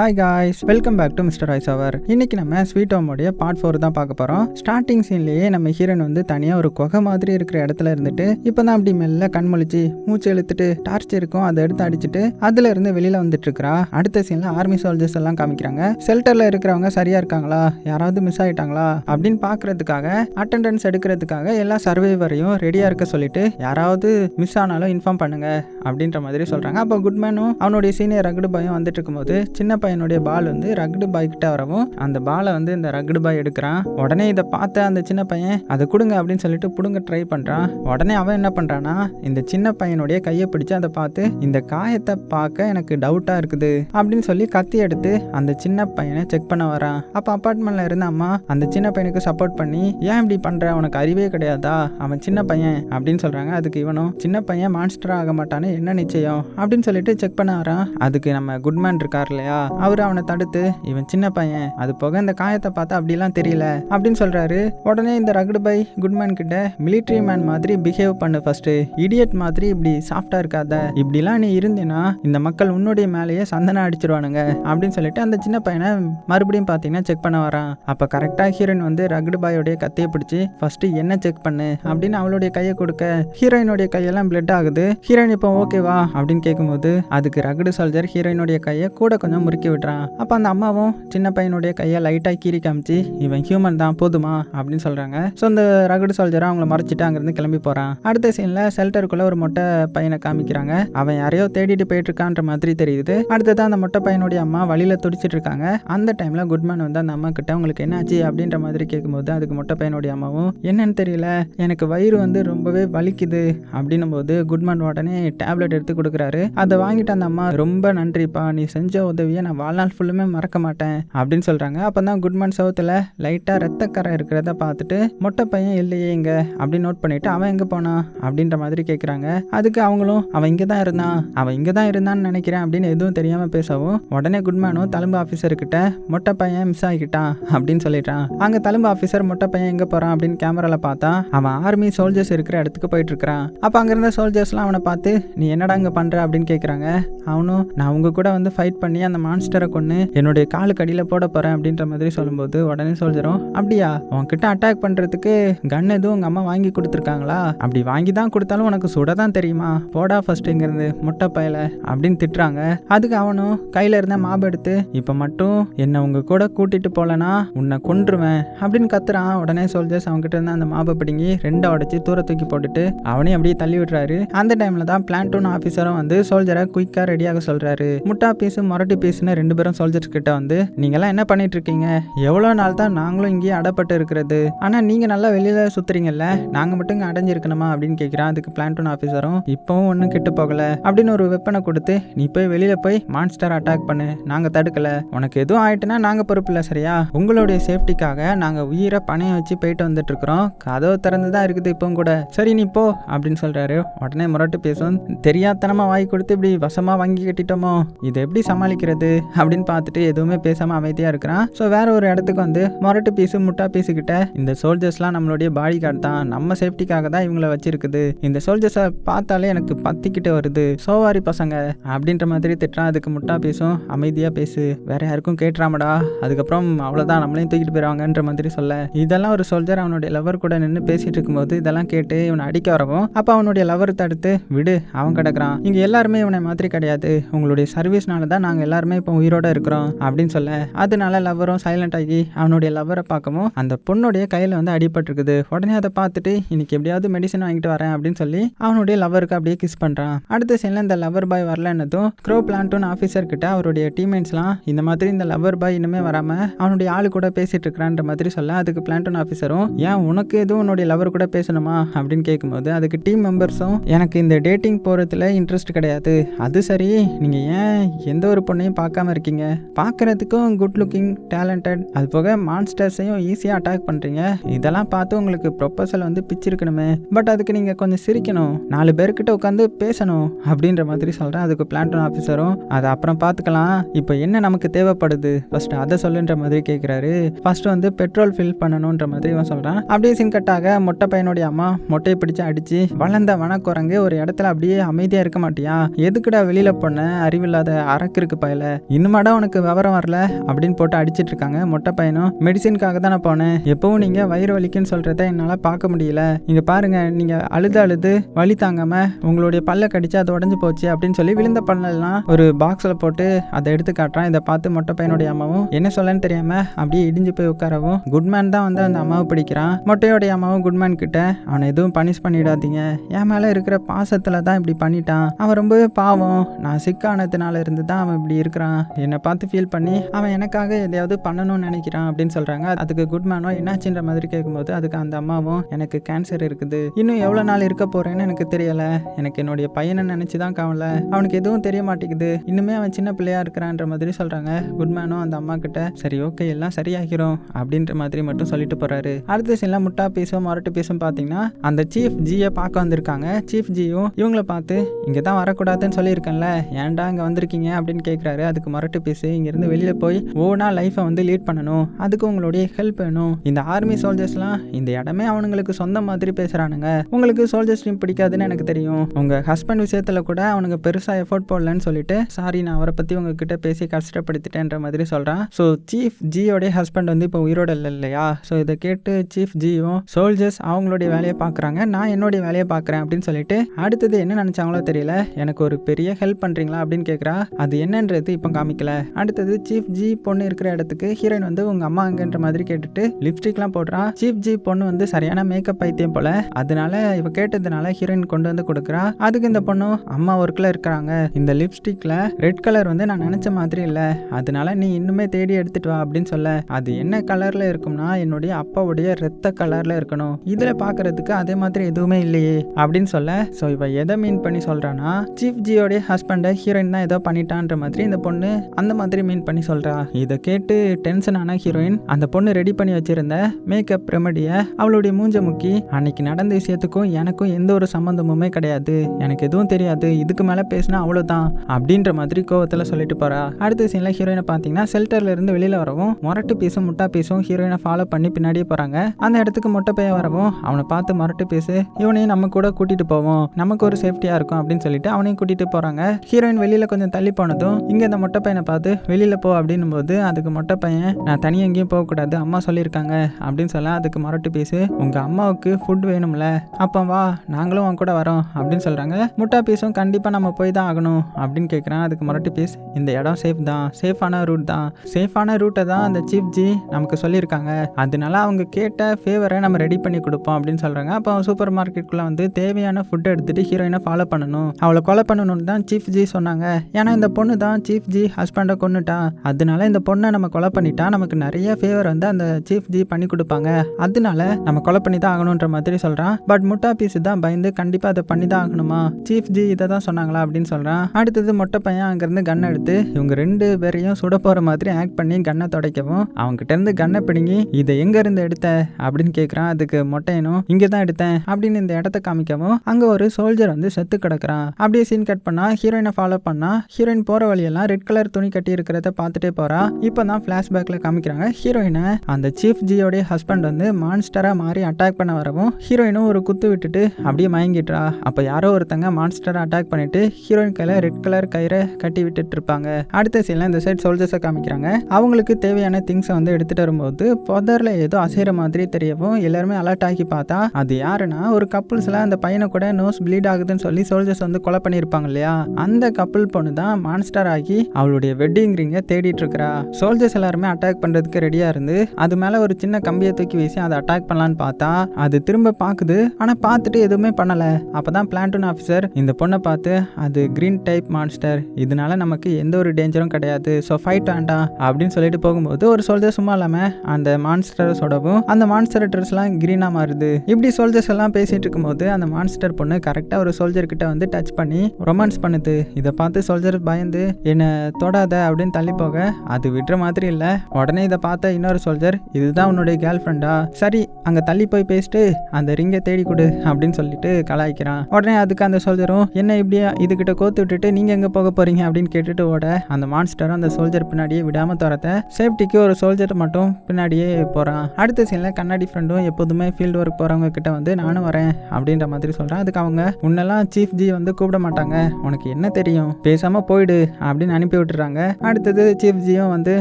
Hi guys welcome back to mister ice அவர் இன்னைக்கு நம்ம sweet ஹோமோடைய part four தான் பார்க்க போகிறோம் ஸ்டார்டிங் சீன்லேயே நம்ம ஹீரோன் வந்து தனியாக ஒரு குகை மாதிரி இருக்கிற இடத்துல இருந்துட்டு இப்போ தான் அப்படி மெல்ல கண்மொழிச்சு மூச்சு இழுத்துட்டு டார்ச் இருக்கும் அதை எடுத்து அடிச்சுட்டு அதுல இருந்து வெளியில் வந்துட்டு இருக்கிறா. அடுத்த சீனில் ஆர்மி சோல்ஜர்ஸ் எல்லாம் காமிக்கிறாங்க. ஷெல்டரில் இருக்கிறவங்க சரியாக இருக்காங்களா? யாராவது மிஸ் ஆகிட்டாங்களா அப்படின்னு பார்க்கறதுக்காக அட்டெண்டன்ஸ் எடுக்கிறதுக்காக எல்லா சர்வைவரையும் ரெடியாக இருக்க சொல்லிட்டு யாராவது மிஸ் ஆனாலும் இன்ஃபார்ம் பண்ணுங்க அப்படின்ற மாதிரி சொல்கிறாங்க அப்போ குட்மேனும் அவனுடைய சீனியர் ரகுடு பாயும் வந்துட்டு இருக்கும்போது சின்ன பையனுடைய பால் வந்து ரக்டு பாய் கிட்ட வரவும் அந்த பாலை வந்து இந்த ரக்டு பாய் எடுக்கிறான். உடனே இதை பார்த்த அந்த சின்ன பையன் அதை கொடுங்க அப்படின்னு சொல்லிட்டு பிடுங்க ட்ரை பண்ணுறான் உடனே அவன் என்ன பண்ணுறான்னா இந்த சின்ன பையனுடைய கையை பிடிச்சு அதை பார்த்து இந்த காயத்தை பார்க்க எனக்கு டவுட்டாக இருக்குது அப்படின்னு சொல்லி கத்தி எடுத்து அந்த சின்ன பையனை செக் பண்ண வரான். அப்போ அப்பார்ட்மெண்ட்ல இருந்த அம்மா அந்த சின்ன பையனுக்கு சப்போர்ட் பண்ணி ஏன் இப்படி பண்ணுற உனக்கு அறிவே கிடையாதா? அவன் சின்ன பையன் அப்படின்னு சொல்கிறாங்க அதுக்கு இவனும் சின்ன பையன் மான்ஸ்டர் ஆக மாட்டானே என்ன நிச்சயம்? அப்படின்னு சொல்லிட்டு செக் பண்ண வரான். அதுக்கு நம்ம குட்மேன் இருக்கார் இல்லையா? அவர் அவனை தடுத்து இவன் சின்ன பையன் அது போக இந்த காயத்தை பார்த்தா அப்படிலாம் தெரியல அப்படின்னு சொல்றாரு. உடனே இந்த ரகுடு பை குட்மேன் கிட்ட மிலிட்ரி மேன் மாதிரி பிஹேவ் பண்ணு ஃபர்ஸ்ட் இடியட் மாதிரி இப்படி சாஃப்டா இருக்காத. இப்படிலாம் நீ இருந்தேன்னா இந்த மக்கள் உன்னுடைய மேலேயே சந்தனம் அடிச்சிருவானுங்க அப்படின்னு சொல்லிட்டு அந்த சின்ன பையனை மறுபடியும் பார்த்தீங்கன்னா செக் பண்ண வரான். அப்போ கரெக்டாக ஹீரோயின் வந்து ரகுடு பாயோடைய கத்தையை பிடிச்சி ஃபர்ஸ்ட் என்ன செக் பண்ணு? அப்படின்னு அவளுடைய கையை கொடுக்க ஹீரோயினுடைய கையெல்லாம் பிளட் ஆகுது. ஹீரோயின் இப்போ ஓகேவா அப்படின்னு கேட்கும்போது அதுக்கு ரகுடு சோல்ஜர் ஹீரோயினுடைய கையை கூட கொஞ்சம் முறுக்கி தூக்கி விட்டுறான் அப்போ அந்த அம்மாவும் சின்ன பையனுடைய கையை லைட்டாக கீறி காமிச்சு இவன் ஹியூமன் தான் போதுமா? அப்படின்னு சொல்கிறாங்க ஸோ அந்த ரகுடு சோல்ஜரை அவங்கள மறைச்சிட்டு அங்கேருந்து கிளம்பி போகிறான் அடுத்த சீனில் ஷெல்டருக்குள்ளே ஒரு மொட்டை பையனை காமிக்கிறாங்க. அவன் யாரையோ தேடிட்டு போயிட்டு இருக்கான்ற மாதிரி தெரியுது. அடுத்ததான் அந்த மொட்டை பையனுடைய அம்மா வழியில் துடிச்சிட்டு இருக்காங்க. அந்த டைமில் குட்மேன் வந்து அந்த அம்மா கிட்ட உங்களுக்கு என்னாச்சு? அப்படின்ற மாதிரி கேட்கும்போது அதுக்கு மொட்டை பையனுடைய அம்மாவும் என்னன்னு தெரியல. எனக்கு வயிறு வந்து ரொம்பவே வலிக்குது. அப்படின்னும் போது குட்மேன் உடனே டேப்லெட் எடுத்து கொடுக்குறாரு. அதை வாங்கிட்டு அந்த அம்மா ரொம்ப நன்றிப்பா. நீ செஞ்ச உதவியை நான் வாழ்நாள் ஃபுல்லுமே மறக்க மாட்டேன் அப்படின்னு சொல்கிறாங்க அப்போ தான் குட்மன் சவுத்தில் லைட்டாக ரத்தக்கரை இருக்கிறத பார்த்துட்டு மொட்டை பையன் இல்லையே இங்கே அப்படின்னு நோட் பண்ணிட்டு அவன் எங்கே போனான் அப்படின்ற மாதிரி கேட்குறாங்க அதுக்கு அவங்களும் அவன் இங்கே தான் இருந்தான் அவன் இங்கே தான் இருந்தான்னு நினைக்கிறேன் அப்படின்னு எதுவும் தெரியாமல் பேசவும் உடனே குட்மேனும் தழும்பு ஆஃபீஸர் கிட்ட மொட்டை பையன் மிஸ் ஆகிக்கிட்டான் அப்படின்னு சொல்லிட்டான் அங்கே தழும்பு ஆஃபீஸர் மொட்டை பையன் எங்கே போகிறான் அப்படின்னு கேமராவில் பார்த்தா அவன் ஆர்மி சோல்ஜர்ஸ் இருக்கிற இடத்துக்கு போயிட்டு இருக்கிறான். அப்போ அங்கே இருந்த சோல்ஜர்ஸ்லாம் அவனை பார்த்து நீ என்னடா இங்கே பண்ணுற அப்படின்னு கேட்குறாங்க அவனும் நான் உங்க கூட வந்து ஃபைட் பண்ணி அந்த மான் மான்ஸ்டரை கொன்று என்னுடைய காலுக்கு அடியில் போட போகிறேன் அப்படின்ற மாதிரி சொல்லும்போது உடனே சொல்ஜரும் அப்படியா? உன்கிட்ட அட்டாக் பண்ணுறதுக்கு கன் எதுவும் உங்கள் அம்மா வாங்கி கொடுத்துருக்காங்களா? அப்படி வாங்கி தான் கொடுத்தாலும் உனக்கு சுட தான் தெரியுமா? போடா ஃபர்ஸ்ட் இங்கேருந்து முட்டை பயல அப்படின்னு திட்டுறாங்க. அதுக்கு அவனும் கையில் இருந்த மாபு எடுத்து இப்போ மட்டும் என்னை உங்கள் கூட கூட்டிகிட்டு போலனா உன்னை கொன்றுவேன் அப்படின்னு கத்துறான். உடனே சோல்ஜர்ஸ் அவன்கிட்ட இருந்து அந்த மாபை பிடுங்கி ரெண்டை உடச்சி தூர தூக்கி போட்டுட்டு அவனையும் அப்படியே தள்ளி விடுறாரு. அந்த டைமில் தான் பிளான்டூன் ஆஃபீஸரும் வந்து சோல்ஜரை குயிக்காக ரெடியாக சொல்கிறாரு முட்டா பீஸு மொரட்டி பீஸ்னு ரெண்டு பேரும் சோல்ஜர்ஸ் கிட்ட வந்து நீங்கெல்லாம் என்ன பண்ணிட்டு இருக்கீங்க எவ்வளோ நாள் தான் நாங்களும் இங்கேயே அடப்பட்டு இருக்கிறது. ஆனால் நீங்கள் நல்லா வெளியில் சுற்றுறீங்கல்ல நாங்கள் மட்டும் இங்கே அடைஞ்சிருக்கணுமா? அப்படின்னு கேட்குறான் அதுக்கு பிளான்டூன் ஆஃபீஸரும் இப்போவும் ஒன்றும் கெட்டு போகல. அப்படின்னு ஒரு வெப்பனை கொடுத்து நீ போய் வெளியில் போய் மான்ஸ்டர் அட்டாக் பண்ணு. நாங்கள் தடுக்கல. உனக்கு எதுவும் ஆயிட்டுனா நாங்கள் பொறுப்பு இல்லை சரியா? உங்களுடைய சேஃப்டிக்காக நாங்கள் உயிரை பணையம் வச்சு போயிட்டு வந்துட்டு இருக்கிறோம் கதவு திறந்து தான் இருக்குது இப்போவும் கூட. சரி நீ போ அப்படின்னு சொல்கிறாரு உடனே முரட்டு பேசும் தெரியாதனமாக வாங்கி கொடுத்து இப்படி வசமாக வாங்கி கட்டிட்டோமோ? இதை எப்படி சமாளிக்கிறது? அப்படின்னு பார்த்துட்டு எதுவுமே பேசாம அமைதியா இருக்கிறான். ஸோ வேற ஒரு இடத்துக்கு வந்து முரட்டு பீஸு முட்டா பீஸு கிட்ட இந்த சோல்ஜர்ஸ்லாம் நம்மளுடைய பாடி கார்டு தான். நம்ம சேஃப்டிக்காக தான் இவங்கள வச்சிருக்குது. இந்த சோல்ஜர்ஸை பார்த்தாலே எனக்கு பத்திக்கிட்டு வருது. சோவாரி பசங்க அப்படின்ற மாதிரி திட்டுறான். அதுக்கு முட்டா பீஸும் அமைதியாக பேசு. வேற யாருக்கும் கேட்டுறாமடா. அதுக்கப்புறம் அவ்வளோதான் நம்மளையும் தூக்கிட்டு போயிடுவாங்கன்ற மாதிரி சொல்ல. இதெல்லாம் ஒரு சோல்ஜர் அவனுடைய லவர் கூட நின்று பேசிட்டு இருக்கும்போது இதெல்லாம் கேட்டு இவனை அடிக்க வரவும் அப்போ அவனுடைய லவர் தடுத்து விடு அவன் கிடக்குறான். இங்க எல்லாருமே இவனை மாதிரி கிடையாது. உங்களுடைய சர்வீஸ்னால தான் நாங்கள் எல்லாருமே இப்போ உயிரோட இருக்கிறோம் அப்படின்னு சொல்ல அதனால லவ்வரும் சைலண்ட் ஆகி அவனுடைய லவ்வரை பார்க்கவும் அந்த பொண்ணுடைய கையில் வந்து அடிபட்டிருக்குது. உடனே அதை பார்த்துட்டு இன்னைக்கு எப்படியாவது மெடிசன் வாங்கிட்டு வரேன் அப்படின்னு சொல்லி அவனுடைய லவருக்கு அப்படியே கிஸ் பண்ணுறான் அடுத்த சைடில் இந்த லவர் பாய் வரலன்னதும் க்ரோ பிளான்டூன் ஆஃபீஸர் கிட்ட அவருடைய டீம்மேட்ஸ்லாம் இந்த மாதிரி இந்த லவர் பாய் இன்னுமே வராமல் அவனுடைய ஆளு கூட பேசிட்டு இருக்கிறான்ற மாதிரி சொல்ல அதுக்கு பிளான்டூன் ஆஃபீஸரும் ஏன் உனக்கு எதுவும் உன்னுடைய லவர் கூட பேசணுமா? அப்படின்னு கேட்கும்போது அதுக்கு டீம் மெம்பர்ஸும் எனக்கு இந்த டேட்டிங் போகிறதுல இன்ட்ரெஸ்ட் கிடையாது. அது சரி நீங்கள் ஏன் எந்த ஒரு பொண்ணையும் பார்க்க பார்க்காம இருக்கீங்க. பார்க்கறதுக்கும் குட் லுக்கிங் டேலண்டட் அது போக மான்ஸ்டர்ஸையும் ஈஸியாக அட்டாக் பண்ணுறீங்க இதெல்லாம் பார்த்து உங்களுக்கு ப்ரொப்போசல் வந்து பிச்சிருக்கணுமே. பட் அதுக்கு நீங்கள் கொஞ்சம் சிரிக்கணும். நாலு பேர்கிட்ட உட்காந்து பேசணும் அப்படின்ற மாதிரி சொல்கிறேன் அதுக்கு பிளான்டோன் ஆஃபீஸரும் அதை அப்புறம் பார்த்துக்கலாம். இப்போ என்ன நமக்கு தேவைப்படுது? ஃபர்ஸ்ட் அதை சொல்லுன்ற மாதிரி கேட்குறாரு ஃபர்ஸ்ட் வந்து பெட்ரோல் ஃபில் பண்ணணுன்ற மாதிரி இவன் சொல்கிறான் அப்படியே சின்கட்டாக மொட்டை பையனுடைய அம்மா மொட்டையை பிடிச்சு அடிச்சு வளர்ந்த வனக்குரங்கு ஒரு இடத்துல அப்படியே அமைதியாக இருக்க மாட்டியா? எதுக்குடா வெளியில் போன? அறிவில்லாத அரக்கு இருக்கு பயல. இன்னுமாடா உனக்கு விவரம் வரல அப்படின்னு போட்டு அடிச்சிட்டு இருக்காங்க மொட்டை பையனும். மெடிசினுக்காக தான் நான் போனேன். எப்பவும் நீங்க வயிறு வலிக்குன்னு சொல்றத என்னால பார்க்க முடியல. இங்க பாருங்க நீங்க அழுது அழுது வலி தாங்காம உங்களுடைய பல்ல கடிச்சு அது உடஞ்சு போச்சு அப்படின்னு சொல்லி விழுந்த பல்லெல்லாம் ஒரு பாக்ஸ்ல போட்டு அதை எடுத்து காட்டுறான். இதை பார்த்து மொட்டை பையனுடைய அம்மாவும் என்ன சொல்லன்னு தெரியாம அப்படியே இடிஞ்சு போய் உட்காரவும் குட்மேன் தான் வந்து அந்த அம்மாவை பிடிக்கிறான். மொட்டையோடைய அம்மாவும் குட்மேன் கிட்ட அவனை எதுவும் பனிஷ் பண்ணிடாதீங்க. என் மேல இருக்கிற பாசத்துல தான் இப்படி பண்ணிட்டான். அவன் ரொம்பவே பாவம். நான் சிக்கானதுனால இருந்து தான் அவன் இப்படி இருக்கிறான். என்னை பார்த்து ஃபீல் பண்ணி அவன் எனக்காக எதையாவது பண்ணணும்னு நினைக்கிறான் அப்படின்னு சொல்கிறாங்க அதுக்கு குட்மேனோ என்னாச்சுன்ற மாதிரி கேட்கும்போது அதுக்கு அந்த அம்மாவும் எனக்கு கேன்சர் இருக்குது. இன்னும் எவ்வளோ நாள் இருக்க போகிறேன்னு எனக்கு தெரியலை. எனக்கு என்னுடைய பையனை நினச்சி தான் கவலை. அவனுக்கு எதுவும் தெரிய மாட்டேங்குது. இன்னுமே அவன் சின்ன பிள்ளையாக இருக்கிறான்ற மாதிரி சொல்றாங்க. குட்மேனும் அந்த அம்மா கிட்ட சரி ஓகே எல்லாம் சரியாகிறோம் அப்படின்ற மாதிரி மட்டும் சொல்லிட்டு போகிறாரு அடுத்த சீனில் முட்டா பீஸும் மொரட்டு பீஸும் பார்த்தீங்கன்னா அந்த சீஃப் ஜியை பார்க்க வந்திருக்காங்க. சீஃப் ஜியும் இவங்களை பார்த்து இங்கே தான் வரக்கூடாதுன்னு சொல்லியிருக்கேன்ல. ஏன்டா இங்கே வந்திருக்கீங்க? அப்படின்னு கேட்குறாரு அதுக்கு மரட்டு பேசி இங்கேருந்து வெளியில் போய் ஓனா லைஃப்பை வந்து லீட் பண்ணணும். அதுக்கு உங்களுடைய ஹெல்ப் வேணும். இந்த ஆர்மி சோல்ஜர்ஸ்லாம் இந்த இடமே அவனுங்களுக்கு சொந்த மாதிரி பேசுகிறானுங்க உங்களுக்கு சோல்ஜர்ஸ் டீம் பிடிக்காதுன்னு எனக்கு தெரியும். உங்கள் ஹஸ்பண்ட் விஷயத்தில் கூட அவனுங்க பெருசாக எஃபோர்ட் போடலன்னு சொல்லிட்டு சாரி நான் அவரை பற்றி உங்ககிட்ட பேசி கஷ்டப்படுத்திட்டேன்ற மாதிரி சொல்கிறான் ஸோ சீஃப் ஜியோடைய ஹஸ்பண்ட் வந்து இப்போ உயிரோட இல்லை இல்லையா? ஸோ இதை கேட்டு சீஃப் ஜியும் சோல்ஜர்ஸ் அவங்களுடைய வேலையை பார்க்குறாங்க. நான் என்னுடைய வேலையை பார்க்குறேன் அப்படின்னு சொல்லிட்டு அடுத்தது என்ன நினச்சாங்களோ தெரியல. எனக்கு ஒரு பெரிய ஹெல்ப் பண்ணுறீங்களா அப்படின்னு கேட்குறா அது என்னன்றது இப்போ காமிக்கல. அடுத்தது சீஃப் ஜி பொண்ணு இருக்கிற இடத்துக்கு ஹீரோயின் வந்து உங்கள் அம்மா அங்கன்ற மாதிரி கேட்டுட்டு லிப்ஸ்டிக்லாம் போடுறான் சீஃப் ஜி பொண்ணு வந்து சரியான மேக்கப் பைத்தியம் போல. அதனால இவ கேட்டதுனால ஹீரோயின் கொண்டு வந்து கொடுக்குறா. அதுக்கு இந்த பொண்ணும் அம்மா ஒர்க்கில் இருக்கிறாங்க இந்த லிப்ஸ்டிக்ல ரெட் கலர் வந்து நான் நினச்ச மாதிரி இல்லை. அதனால நீ இன்னுமே தேடி எடுத்துட்டு வா அப்படின்னு சொல்ல. அது என்ன கலர்ல இருக்கும்னா என்னுடைய அப்பாவுடைய ரத்த கலர்ல இருக்கணும். இதுல பாக்குறதுக்கு அதே மாதிரி எதுவுமே இல்லையே அப்படின்னு சொல்ல. ஸோ இவ எதை மீன் பண்ணி சொல்றானா சீஃப் ஜியோடைய ஹஸ்பண்டை ஹீரோயின் தான் ஏதோ பண்ணிட்டான்ற மாதிரி இந்த பொண்ணு அந்த மாதிரி மீன் பண்ணி சொல்றா. இதை கேட்டு டென்ஷன் ஆன ஹீரோயின் அந்த பொண்ணு ரெடி பண்ணி வச்சிருந்த மேக்கப் ரெமடியை அவளுடைய மூஞ்ச முக்கி அன்னைக்கு நடந்த விஷயத்துக்கும் எனக்கும் எந்த ஒரு சம்மந்தமுமே கிடையாது. எனக்கு எதுவும் தெரியாது. இதுக்கு மேலே பேசினா அவ்வளோதான் அப்படின்ற மாதிரி கோவத்தில் சொல்லிட்டு போறா. அடுத்த சீனில் ஹீரோயினை பார்த்தீங்கன்னா ஷெல்டர்ல இருந்து வெளியில் வரவும் மொரட்டு பீஸும் முட்டா பீஸும் ஹீரோயினை ஃபாலோ பண்ணி பின்னாடியே போகிறாங்க அந்த இடத்துக்கு மொட்டை பையன் வரவும் அவனை பார்த்து மொரட்டு பீஸு இவனையும் நம்ம கூட கூட்டிட்டு போவோம். நமக்கு ஒரு சேஃப்டியாக இருக்கும் அப்படின்னு சொல்லிட்டு அவனையும் கூட்டிட்டு போகிறாங்க ஹீரோயின் வெளியில் கொஞ்சம் தள்ளி போனதும் இங்கே இந்த மொட்டை பையனை பார்த்து வெளியில் போ அப்படின்னும் போது அதுக்கு மொட்டை பையன் நான் தனியாக எங்கேயும் போகக்கூடாது. அம்மா சொல்லியிருக்காங்க அப்படின்னு சொல்ல அதுக்கு மொரட்டு பீஸு உங்கள் அம்மாவுக்கு ஃபுட் வேணும்ல. அப்போ வா நாங்களும் உன் கூட வரோம் அப்படின்னு சொல்கிறாங்க முட்டா பீஸும் கண்டிப்பாக நம்ம போய் தான் ஆகணும் அப்படின்னு கேட்குறான் அதுக்கு மொரட்டு பீஸ் இந்த இடம் சேஃப் தான். சேஃபான ரூட் தான். சேஃபான ரூட்டை தான் அந்த சீஃப் ஜி நமக்கு சொல்லியிருக்காங்க. அதனால அவங்க கேட்ட ஃபேவரை நம்ம ரெடி பண்ணி கொடுப்போம் அப்படின்னு சொல்கிறாங்க அப்போ சூப்பர் மார்க்கெட்டுக்குள்ளே வந்து தேவையான ஃபுட்டை எடுத்துகிட்டு ஹீரோயினை ஃபாலோ பண்ணணும். அவளை கொலை பண்ணணும்னு தான் சீஃப் ஜி சொன்னாங்க. ஏன்னா இந்த பொண்ணு தான் சீஃப் ஜி ஜி ஹஸ்பண்டை கொண்டுட்டான் அதனால இந்த பொண்ணை நம்ம கொலை பண்ணிட்டா நமக்கு நிறைய ஃபேவர் வந்து அந்த சீஃப் ஜி பண்ணி கொடுப்பாங்க. அதனால நம்ம கொலை பண்ணி தான் ஆகணுன்ற மாதிரி சொல்கிறான் பட் முட்டா பீஸ் தான் பயந்து கண்டிப்பாக அதை பண்ணி தான் ஆகணுமா? சீஃப் ஜி இதை தான் சொன்னாங்களா அப்படின்னு சொல்கிறான் அடுத்தது மொட்டை பையன் அங்கேருந்து கன் எடுத்து இவங்க ரெண்டு பேரையும் சுட போகிற மாதிரி ஆக்ட் பண்ணி கன்னை துடைக்கவும் அவங்ககிட்ட இருந்து கன்னை பிடுங்கி இதை எங்க இருந்து எடுத்த? அப்படின்னு கேட்குறான் அதுக்கு மொட்டையனும் இங்கே தான் எடுத்தேன் அப்படின்னு இந்த இடத்த காமிக்கவும் அங்கே ஒரு சோல்ஜர் வந்து செத்து கிடக்குறான். அப்படியே சீன் கட் பண்ணா ஹீரோயினை ஃபாலோ பண்ணா ஹீரோயின் போகிற வழியெல்லாம் ரெட் கலர் துணி கட்டி இருக்கிறத பார்த்துட்டே போறா. இப்போ தான் ஃபிளாஷ்பேக்ல காமிக்கிறாங்க. ஹீரோயினை அந்த சீஃப் ஜியோடைய ஹஸ்பண்ட் வந்து மான்ஸ்டராக மாறி அட்டாக் பண்ண வரவும் ஹீரோயினும் ஒரு குத்து விட்டுட்டு அப்படியே மயங்கிட்டுறா அப்போ யாரோ ஒருத்தங்க மான்ஸ்டரை அட்டாக் பண்ணிட்டு ஹீரோயின் கையில ரெட் கலர் கயிறை கட்டி விட்டுட்டு இருப்பாங்க அடுத்த சீன்ல இந்த சைட் சோல்ஜர்ஸை காமிக்கிறாங்க. அவங்களுக்கு தேவையான திங்ஸை வந்து எடுத்துட்டு வரும்போது புதரில் ஏதோ அசைகிற மாதிரி தெரியவும் எல்லாருமே அலர்ட் ஆகி பார்த்தா அது யாருன்னா ஒரு கப்புள்ஸ்ல அந்த பையனை கூட நோஸ் ப்ளீட் ஆகுதுன்னு சொல்லி சோல்ஜர்ஸ் வந்து கொலை பண்ணியிருப்பாங்க இல்லையா? அந்த கப்புள் பொண்ணு தான் மான்ஸ்டர் ஆகி அவளுடைய வெட்டிங் ரிங்கை தேடிட்டு இருக்கிறா சோல்ஜர்ஸ் எல்லாருமே அட்டாக் பண்ணுறதுக்கு ரெடியாக இருந்து அது மேலே ஒரு சின்ன கம்பியை தூக்கி வீசி அதை அட்டாக் பண்ணலான்னு பார்த்தா அது திரும்ப பார்க்குது. ஆனால் பார்த்துட்டு எதுவுமே பண்ணலை. அப்போ தான் பிளான்டூன் ஆஃபீஸர் இந்த பொண்ணை பார்த்து அது க்ரீன் டைப் மான்ஸ்டர் இதனால நமக்கு எந்த ஒரு டேஞ்சரும் கிடையாது. ஸோ ஃபைட் வேண்டாம். அப்படின்னு சொல்லிட்டு போகும்போது ஒரு சோல்ஜர் சும்மா இல்லாமல் அந்த மான்ஸ்டரை சொடவும் அந்த மான்ஸ்டர் ட்ரெஸ்லாம் க்ரீனாக மாறுது. இப்படி சோல்ஜர்ஸ் எல்லாம் பேசிட்டு இருக்கும்போது அந்த மான்ஸ்டர் பொண்ணு கரெக்டாக ஒரு சோல்ஜர் கிட்ட வந்து டச் பண்ணி ரொமான்ஸ் பண்ணுது. இதை பார்த்து சோல்ஜர் பயந்து என்னை தொடாத அப்படின்னு தள்ளி போக. அது விடுற மாதிரி இல்லை. உடனே இதை பார்த்த இன்னொரு சோல்ஜர் இதுதான் உன்னுடைய கேர்ள் ஃப்ரெண்டா சரி அங்கே தள்ளி போய் பேசிட்டு அந்த ரிங்கை தேடி கொடு அப்படின்னு சொல்லிட்டு கலாய்க்கிறான். உடனே அதுக்கு அந்த சோல்ஜரும் என்ன இப்படியா இதுகிட்ட கோத்து விட்டுட்டு நீங்கள் எங்கே போக போகிறீங்க அப்படின்னு கேட்டுட்டு ஓட அந்த மான்ஸ்டரும் அந்த சோல்ஜர் பின்னாடியே விடாமல் துரத்த சேஃப்டிக்கு ஒரு சோல்ஜர் மட்டும் பின்னாடியே போகிறான் அடுத்த சீனில் கண்ணாடி ஃப்ரெண்டும் எப்போதுமே ஃபீல்டு ஒர்க் போகிறவங்க கிட்ட வந்து நானும் வரேன் அப்படின்ற மாதிரி சொல்கிறேன் அதுக்கு அவங்க உன்னெல்லாம் சீஃப் ஜி வந்து கூப்பிட மாட்டாங்க. உனக்கு என்ன தெரியும்? பேசாமல் போயிடு அப்படின்னு அனுப்பி அனுப்பி விட்டுறாங்க அடுத்தது சீஃப்ஜியும் வந்து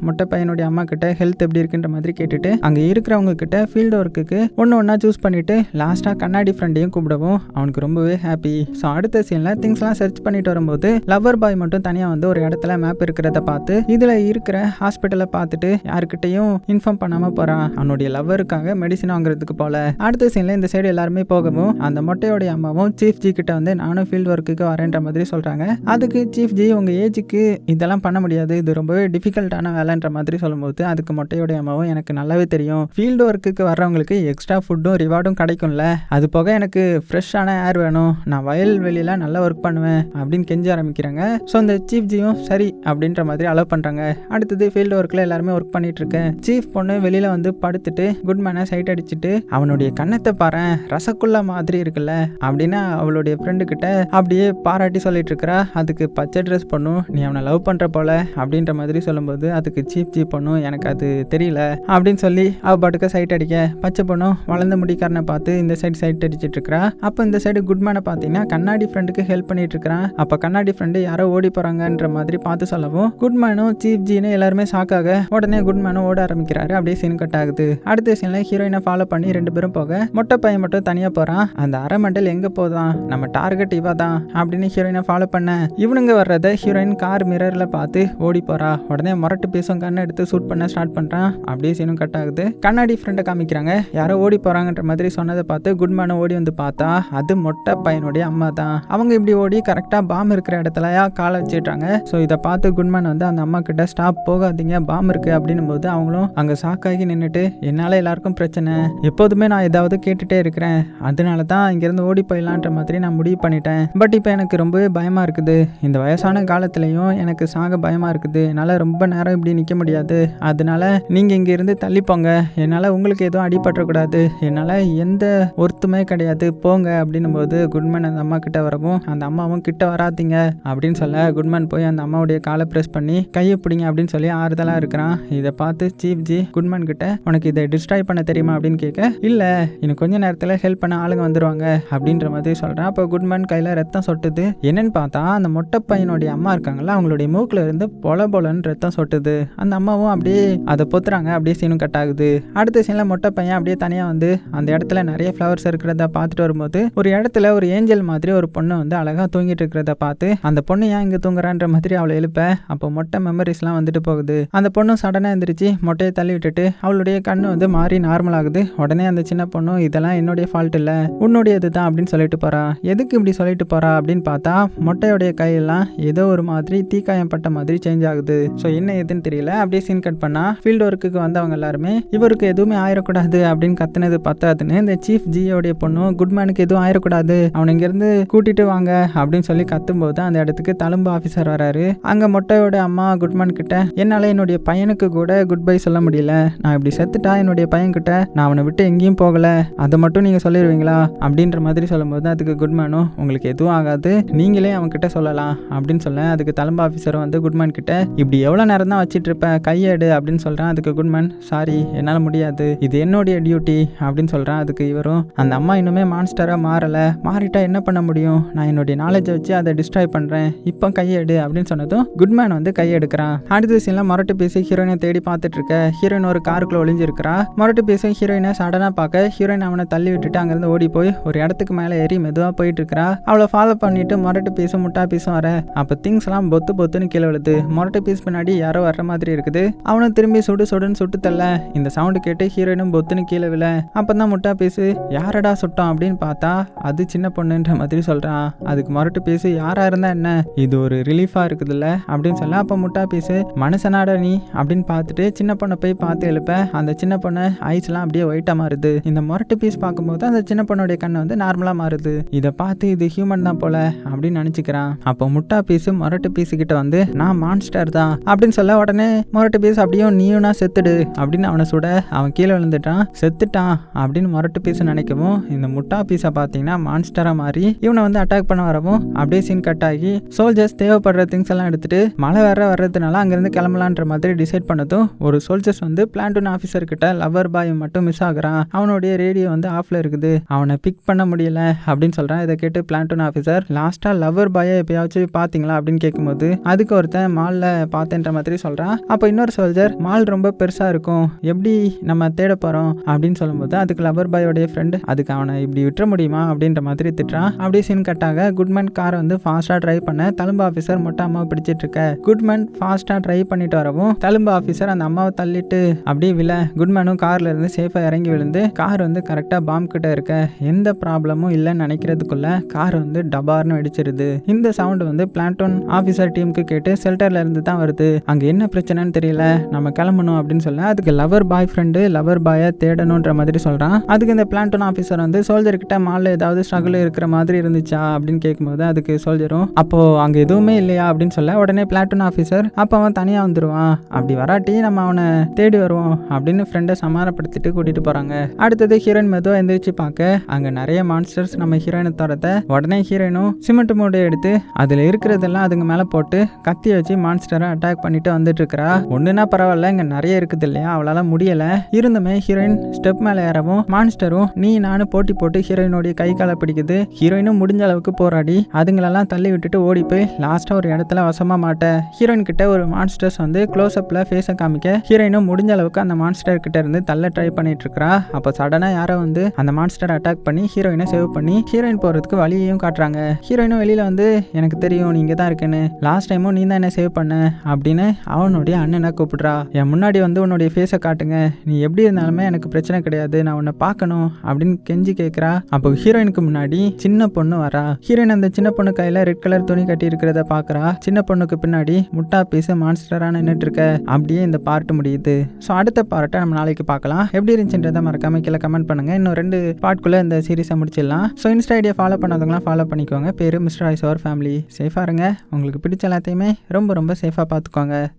முட்டை பையனுடைய அம்மா கிட்ட ஹெல்த் எப்படி இருக்குன்ற மாதிரி கேட்டுட்டு அங்கே இருக்கிறவங்க கிட்ட ஃபீல்டு ஒர்க்குக்கு ஒன்று ஒன்றா சூஸ் பண்ணிட்டு லாஸ்ட்டாக கண்ணாடி ஃப்ரெண்டையும் கூப்பிடவும் அவனுக்கு ரொம்பவே ஹாப்பி ஸோ அடுத்த சீனில் திங்ஸ்லாம் சர்ச் பண்ணிட்டு வரும்போது லவ்வர் பாய் மட்டும் தனியாக வந்து ஒரு இடத்துல மேப் இருக்கிறத பார்த்து இதில் இருக்கிற ஹாஸ்பிட்டலை பார்த்துட்டு யாருக்கிட்டையும் இன்ஃபார்ம் பண்ணாமல் போகிறான் அவனுடைய லவ்வருக்காக மெடிசன் வாங்குறதுக்கு போல. அடுத்த சீனில் இந்த சைடு எல்லாருமே போகவும் அந்த மொட்டையோடைய அம்மாவும் சீஃப் ஜி கிட்ட வந்து நானும் ஃபீல்டு ஒர்க்குக்கு வரேன்ற மாதிரி சொல்கிறாங்க அதுக்கு சீஃப் ஜி உங்கள் ஏஜுக்கு இதெல்லாம் பண்ண முடியாது. இது ரொம்பவே டிஃபிகல்ட்டான வேலைன்ற மாதிரி சொல்லும்போது அதுக்கு மொட்டையோடைய அம்மாவும் எனக்கு நல்லாவே தெரியும். ஃபீல்டு ஒர்க்குக்கு வர்றவங்களுக்கு எக்ஸ்ட்ரா ஃபுட்டும் ரிவார்டும் கிடைக்கும்ல. அது போக எனக்கு ஃப்ரெஷ்ஷான ஏர் வேணும். நான் வயல் வெளியில நல்லா ஒர்க் பண்ணுவேன் அப்படின்னு கெஞ்ச ஆரம்பிக்கிறாங்க. ஸோ அந்த சீஃப் ஜியும் சரி அப்படின்ற மாதிரி அலோவ் பண்ணுறாங்க அடுத்தது ஃபீல்டு ஒர்க்கில் எல்லாருமே ஒர்க் பண்ணிட்டு இருக்கேன் சீஃப் பொண்ணு வெளியில் வந்து படுத்துட்டு குட் மேனை சைட் அடிச்சுட்டு அவனுடைய கண்ணத்தை பாரு ரசகுல்லா மாதிரி இருக்குல்ல அப்படின்னு அவளுடைய ஃப்ரெண்டு கிட்ட அப்படியே பாராட்டி சொல்லிட்டு இருக்கிறா அதுக்கு பச்சை ட்ரெஸ் பண்ணும் நீ அவனை லவ் பண்ணுற போல அப்படின்ற மாதிரி சொல்லும்போது அதுக்கு சீப் சீப் பண்ணும் எனக்கு அது தெரியல அப்படின்னு சொல்லி அவ பாட்டுக்கு சைட் அடிக்க பச்சை பொண்ணும் வளர்ந்த முடிக்காரனை பார்த்து இந்த சைடு சைட் அடிச்சிட்டு இருக்கிறா அப்போ இந்த சைடு குட்மேனை பார்த்தீங்கன்னா கண்ணாடி ஃப்ரெண்டுக்கு ஹெல்ப் பண்ணிட்டு இருக்கிறான் அப்போ கண்ணாடி ஃப்ரெண்டு யாரோ ஓடி போகிறாங்கன்ற மாதிரி பார்த்து சொல்லவும் குட்மேனும் சீப் ஜின்னு எல்லாருமே ஷாக்காக உடனே குட்மேனும் ஓட ஆரம்பிக்கிறாரு. அப்படியே சீன் கட் ஆகுது. அடுத்த சீனில் ஹீரோயினை ஃபாலோ பண்ணி ரெண்டு பேரும் போக மொட்டை பையன் மட்டும் தனியாக போகிறான் அந்த அரை மண்டல் எங்கே போதான்? நம்ம டார்கெட் இவா தான் அப்படின்னு ஹீரோயினை ஃபாலோ பண்ண இவனுங்க வர்றதை ஹீரோயின் கார் மிரர் மிரரில் பார்த்து ஓடி போறா. உடனே முரட்டு பேசும் கண்ணை எடுத்து ஷூட் பண்ண ஸ்டார்ட் பண்ணுறான் அப்படியே சீனும் கட் ஆகுது. கண்ணாடி ஃப்ரெண்டை காமிக்கிறாங்க. யாரோ ஓடி போகிறாங்கன்ற மாதிரி சொன்னதை பார்த்து குட்மேனை ஓடி வந்து பார்த்தா அது மொட்டை பையனுடைய அம்மா தான். அவங்க இப்படி ஓடி கரெக்டாக பாம் இருக்கிற இடத்துலயா காலை வச்சிடுறாங்க. ஸோ இதை பார்த்து குட்மேன் வந்து அந்த அம்மா கிட்ட ஸ்டாப் போகாதீங்க. பாம் இருக்கு. அப்படின்னும் போது அவங்களும் அங்கே சாக்காகி நின்றுட்டு என்னால் எல்லாருக்கும் பிரச்சனை. எப்போதுமே நான் ஏதாவது கேட்டுட்டே இருக்கிறேன். அதனால தான் இங்கேருந்து ஓடி போயிடலான்ற மாதிரி நான் முடிவு பண்ணிட்டேன். பட் இப்போ எனக்கு ரொம்பவே பயமாக இருக்குது. இந்த வயசான காலத்துலேயும் எனக்கு எனக்கு சாக பயமாக இருக்குது. என்னால் ரொம்ப நேரம் இப்படி நிற்க முடியாது. அதனால நீங்கள் இங்கேருந்து தள்ளிப்போங்க என்னால் உங்களுக்கு எதுவும் அடிபட்டக்கூடாது என்னால் எந்த ஒருத்துமே கிடையாது. போங்க அப்படின்னும் போது குட்மேன் அந்த அம்மா கிட்ட வரவும் அந்த அம்மாவும் கிட்ட வராதீங்க. அப்படின்னு சொல்ல குட்மேன் போய் அந்த அம்மாவுடைய காலை ப்ரெஸ் பண்ணி கையை பிடிங்க அப்படின்னு சொல்லி ஆறுதலாக இருக்கிறான். இதை பார்த்து சீஃப் ஜி குட்மேன் கிட்ட உனக்கு இதை டிஸ்ட்ராய் பண்ண தெரியுமா? அப்படின்னு கேட்க இல்லை இன்னும் கொஞ்ச நேரத்தில் ஹெல்ப் பண்ண ஆளுங்க வந்துடுவாங்க அப்படின்ற மாதிரி சொல்கிறேன் அப்போ குட்மேன் கையில் ரத்தம் சொட்டுது. என்னன்னு பார்த்தா அந்த மொட்டை பையனுடைய அம்மா இருக்காங்களா அவங்களுடைய மூக்கில் இருந்து பொல பொலன்னு ரத்தம் சொட்டுது. அந்த அம்மாவும் அப்படியே அதை பொத்துறாங்க அப்படியே சீனும் கட் ஆகுது. அடுத்த சீனில் மொட்டை பையன் அப்படியே தனியாக வந்து அந்த இடத்துல நிறைய ஃப்ளவர்ஸ் இருக்கிறத பார்த்துட்டு வரும்போது ஒரு இடத்துல ஒரு ஏஞ்சல் மாதிரி ஒரு பொண்ணு வந்து அழகாக தூங்கிட்டு இருக்கிறத பார்த்து அந்த பொண்ணு ஏன் இங்கே தூங்குறான்ற மாதிரி அவளை எழுப்ப? அப்போ மொட்டை மெமரிஸ்லாம் வந்துட்டு போகுது. அந்த பொண்ணும் சடனாக எந்திரிச்சு மொட்டையை தள்ளி விட்டுட்டு அவளுடைய கண்ணு வந்து மாறி நார்மல் ஆகுது. உடனே அந்த சின்ன பொண்ணும் இதெல்லாம் என்னுடைய ஃபால்ட் இல்லை. உன்னுடையது தான் அப்படின்னு சொல்லிட்டு போறா. எதுக்கு இப்படி சொல்லிட்டு போறா? அப்படின்னு பார்த்தா மொட்டையுடைய கையெல்லாம் ஏதோ ஒரு மாதிரி தீக்காயம் பட்ட மாதிரி சேஞ்ச் ஆகுது. ஸோ என்ன ஏதுன்னு தெரியல. அப்படியே சீன் கட் பண்ணா ஃபீல்டு ஒர்க்குக்கு வந்தவங்க எல்லாருமே இவருக்கு எதுவுமே ஆயிடக்கூடாது அப்படின்னு கத்துனது பத்தாதுன்னு இந்த சீஃப் ஜியோடைய பொண்ணும் குட்மேனுக்கு எதுவும் ஆயிடக்கூடாது அவனை இங்கேருந்து கூட்டிட்டு வாங்க அப்படின்னு சொல்லி கத்தும்போது அந்த இடத்துக்கு தழும்பு ஆஃபீஸர் வராரு. அங்கே மொட்டையோட அம்மா குட்மேன் கிட்ட என்னால் என்னுடைய பையனுக்கு கூட குட் பை சொல்ல முடியல. நான் இப்படி செத்துட்டா என்னுடைய பையன்கிட்ட நான் அவனை விட்டு எங்கேயும் போகல. அதை மட்டும் நீங்கள் சொல்லிடுவீங்களா அப்படின்ற மாதிரி சொல்லும்போது அதுக்கு குட்மேனும் உங்களுக்கு எதுவும் ஆகாது. நீங்களே அவன்கிட்ட சொல்லலாம் அப்படின்னு சொல்ல அதுக்கு தழும்பு ஆஃபீஸரும் வந்து குட்மேன் கிட்ட இப்படி எவ்வளோ நேரம் தான் வச்சுட்டு இருப்பேன் கையேடு அப்படின்னு சொல்கிறேன் அதுக்கு குட்மேன் சாரி என்னால் முடியாது. இது என்னுடைய டியூட்டி அப்படின்னு சொல்கிறேன் அதுக்கு இவரும் அந்த அம்மா இன்னுமே மான்ஸ்டராக மாறலை. மாறிட்டா என்ன பண்ண முடியும்? நான் என்னுடைய நாலேஜை வச்சு அதை டிஸ்ட்ராய் பண்ணுறேன் இப்போ கையெடு அப்படின்னு சொன்னதும் குட்மேன் வந்து கையெடுக்கிறான். அடுத்த சீனில் மொரட்டு பேசி ஹீரோயினை தேடி பார்த்துட்டு இருக்க. ஹீரோயின் ஒரு காருக்குள்ள ஒளிஞ்சிருக்கிறா. மொரட்டு பேசி ஹீரோயினை சடனாக பார்க்க ஹீரோயின் அவனை தள்ளி விட்டுட்டு அங்கேருந்து ஓடி போய் ஒரு இடத்துக்கு மேலே ஏறி மெதுவாக போயிட்டு இருக்கிறா. அவளை ஃபாலோ பண்ணிட்டு மொரட்டு பீஸும் முட்டா பீஸும் வர. அப்போ திங்ஸ் எல்லாம் பொத்து பொத்துன்னு கீழே விழுது. மொரட்டை பீஸ் பின்னாடி யாரோ வர்ற மாதிரி இருக்குது. அவனும் திரும்பி சுடு சுடுன்னு சுட்டு தள்ள. இந்த சவுண்டு கேட்டு ஹீரோயினும் பொத்துன்னு கீழே விழ. அப்போ தான் முட்டா பீஸு யாரடா சுட்டோம்? அப்படின்னு பார்த்தா அது சின்ன பொண்ணுன்ற மாதிரி சொல்கிறான் அதுக்கு மொரட்டு பீஸு யாரா இருந்தா என்ன? இது ஒரு ரிலீஃபாக இருக்குதுல்ல? அப்படின்னு சொல்ல அப்போ முட்டா பீஸு மனுஷனாட நீ? அப்படின்னு பார்த்துட்டு சின்ன பொண்ணை போய் பார்த்து எழுப்ப. அந்த சின்ன பொண்ணு ஐஸ்லாம் அப்படியே ஒயிட்டாக மாறுது. இந்த மொரட்டு பீஸ் பார்க்கும்போது அந்த சின்ன பொண்ணுடைய கண்ணு வந்து நார்மலாக மாறுது. இதை பார்த்து இது ஹியூமன் தான் போல அப்படின்னு நினச்சிக்கிறான். அப்போ முட்டா பீஸு மொரட்டு பீஸு கிட்ட வந்து நான் மான்ஸ்டர் தான் அப்படின்னு சொல்ல உடனே மொரட்டு பீஸ் அப்படியே நீயும்னா செத்துடு அப்படின்னு அவனை சுட அவன் கீழே விழுந்துட்டான். செத்துட்டான் அப்படின்னு மொரட்டு பீஸ் நினைக்கவும் இந்த முட்டா பீஸை பார்த்தீங்கன்னா மான்ஸ்டராக மாறி இவனை வந்து அட்டாக் பண்ண வரவும் அப்படியே சீன் கட் ஆகி சோல்ஜர்ஸ் தேவைப்படுற திங்ஸ் எல்லாம் எடுத்துட்டு மழை வேற வர்றதுனால அங்கேருந்து கிளம்பலான்ற மாதிரி டிசைட் பண்ணதும் ஒரு சோல்ஜர்ஸ் வந்து பிளான்டூன் ஆஃபீஸர் கிட்ட லவர் பாய் மட்டும் மிஸ் ஆகுறான். அவனுடைய ரேடியோ வந்து ஆஃப்ல இருக்குது. அவனை பிக் பண்ண முடியல அப்படின்னு சொல்றான். இதை கேட்டு பிளான்டூன் ஆஃபீஸர் லாஸ்டா லவர் பாயை எப்பயாச்சும் பார்த்தீங்களா? அப்படின்னு கேட்கும்போது அதுக்கு ஒருத்தன் மாலில் பார்த்தேன்ற மாதிரி சொல்கிறான் அப்போ இன்னொரு சோல்ஜர் மால் ரொம்ப பெருசாக இருக்கும். எப்படி நம்ம தேட போகிறோம் அப்படின்னு சொல்லும்போது அதுக்கு லவர் பாயோடைய ஃப்ரெண்டு அதுக்கு அவனை இப்படி விட்டுற முடியுமா? அப்படின்ற மாதிரி திட்டுறான். அப்படியே சீன் கட்டாக குட்மேன் காரை வந்து ஃபாஸ்ட்டாக ட்ரைவ் பண்ண தழும்பு ஆஃபீஸர் மொட்டை அம்மாவை பிடிச்சிட்டு இருக்க. குட்மேன் ஃபாஸ்ட்டாக ட்ரைவ் பண்ணிட்டு வரவும் தழும்பு ஆஃபீஸர் அந்த அம்மாவை தள்ளிட்டு அப்படியே விழ. குட்மேனும் கார்ல இருந்து சேஃபாக இறங்கி விழுந்து கார் வந்து கரெக்டாக பாம் கிட்ட இருக்க. எந்த ப்ராப்ளமும் இல்லைன்னு நினைக்கிறதுக்குள்ள கார் வந்து டபார்னு வெடிச்சிருது. இந்த சவுண்ட் வந்து பிளான்டோன் ஆஃபீஸர் டீம் டீமுக்கு கேட்டு செல்டர்ல இருந்து தான் வருது. அங்கே என்ன பிரச்சனைன்னு தெரியல. நம்ம கிளம்பணும் அப்படின்னு சொல்ல அதுக்கு லவர் பாய் ஃப்ரெண்டு லவர் பாயை தேடணுன்ற மாதிரி சொல்கிறான் அதுக்கு இந்த பிளான்டோன் ஆஃபீஸர் வந்து சோல்ஜர் கிட்ட மாலில் ஏதாவது ஸ்ட்ரகிள் இருக்கிற மாதிரி இருந்துச்சா அப்படின்னு கேட்கும்போது அதுக்கு சோல்ஜரும் அப்போ அங்கே எதுவுமே இல்லையா? அப்படின்னு சொல்ல உடனே பிளாட்டூன் ஆஃபீஸர் அப்போ அவன் தனியாக வந்துடுவான் அப்படி வராட்டி நம்ம அவனை தேடி வருவோம் அப்படின்னு ஃப்ரெண்டை சமாதானப்படுத்திட்டு கூட்டிட்டு போறாங்க. அடுத்தது ஹீரோயின் மெதுவாக எந்திரிச்சு பார்க்க அங்கே நிறைய மான்ஸ்டர்ஸ் நம்ம ஹீரோயினை துரத்த உடனே ஹீரோயினும் சிமெண்ட் மூட்டை எடுத்து அதில் இருக்கிறதெல்லாம் அதுங்க மேலே போட்டு கத்தி வச்சு மான்ஸ்டரை அட்டாக் பண்ணிட்டு வந்துட்டு இருக்கிறா ஒன்றுனா பரவாயில்ல இங்கே நிறைய இருக்குது இல்லையா? அவளால முடியல. இருந்துமே ஹீரோயின் ஸ்டெப் மேலே ஏறவும் மான்ஸ்டரும் நீ நானும் போட்டி போட்டு ஹீரோயினுடைய கை காலை பிடிக்குது. ஹீரோயினும் முடிஞ்ச அளவுக்கு போராடி அதுங்களெல்லாம் தள்ளி விட்டுட்டு ஓடி போய் லாஸ்ட்டாக ஒரு இடத்துல வசமாக மாட்ட. ஹீரோயின் கிட்ட ஒரு மான்ஸ்டர்ஸ் வந்து க்ளோஸ் ஃபேஸை காமிக்க ஹீரோயினும் முடிஞ்ச அளவுக்கு அந்த மான்ஸ்டர் கிட்ட இருந்து தள்ள ட்ரை பண்ணிட்டு இருக்கா அப்போ சடனாக யாரோ வந்து அந்த மான்ஸ்டர் அட்டாக் பண்ணி ஹீரோயினை சேவ் பண்ணி ஹீரோயின் போகிறதுக்கு வழியையும் காட்டுறாங்க. ஹீரோயினும் வெளியில் வந்து எனக்கு தெரியும் நீ இங்கே தான் இருக்கேன்னு. லாஸ்ட் டைமும் நீ தான் என்ன சேவ் பண்ண அப்படின்னு அவனுடைய அண்ணனை கூப்பிடுறா. என் முன்னாடி வந்து உன்னுடைய ஃபேஸை காட்டுங்க. நீ எப்படி இருந்தாலுமே எனக்கு பிரச்சனை கிடையாது. நான் உன்னை பார்க்கணும் அப்படின்னு கெஞ்சி கேட்குறா அப்போ ஹீரோயினுக்கு முன்னாடி சின்ன பொண்ணு வரா. ஹீரோயின் அந்த சின்ன பொண்ணு கையில் ரெட் கலர் துணி கட்டி இருக்கிறத பார்க்குறா சின்ன பொண்ணுக்கு பின்னாடி முட்டா பீஸு மான்ஸ்டராக நின்றுட்டு இருக்க அப்படியே இந்த பார்ட் முடியுது. ஸோ அடுத்த பார்ட்டை நம்ம நாளைக்கு பார்க்கலாம். எப்படி இருந்துச்சுன்றதை மறக்காம கீழே கமெண்ட் பண்ணுங்க. இன்னும் ரெண்டு பார்ட்குள்ளே இந்த சீரிஸை முடிச்சிடலாம். ஸோ இன்ஸ்டா ஐடியா ஃபாலோ பண்ணாதவங்களாம் ஃபாலோ பண்ணிக்கோங்க. பேர் மிஸ்டர் ஐஸ் அவர் ஃபேமிலி சேஃபாக இருங்க. உங்களுக்கு பிடிச்ச எல்லாத்தையுமே ரொம்ப ரொம்ப சேஃபாக பார்த்துக்கோங்க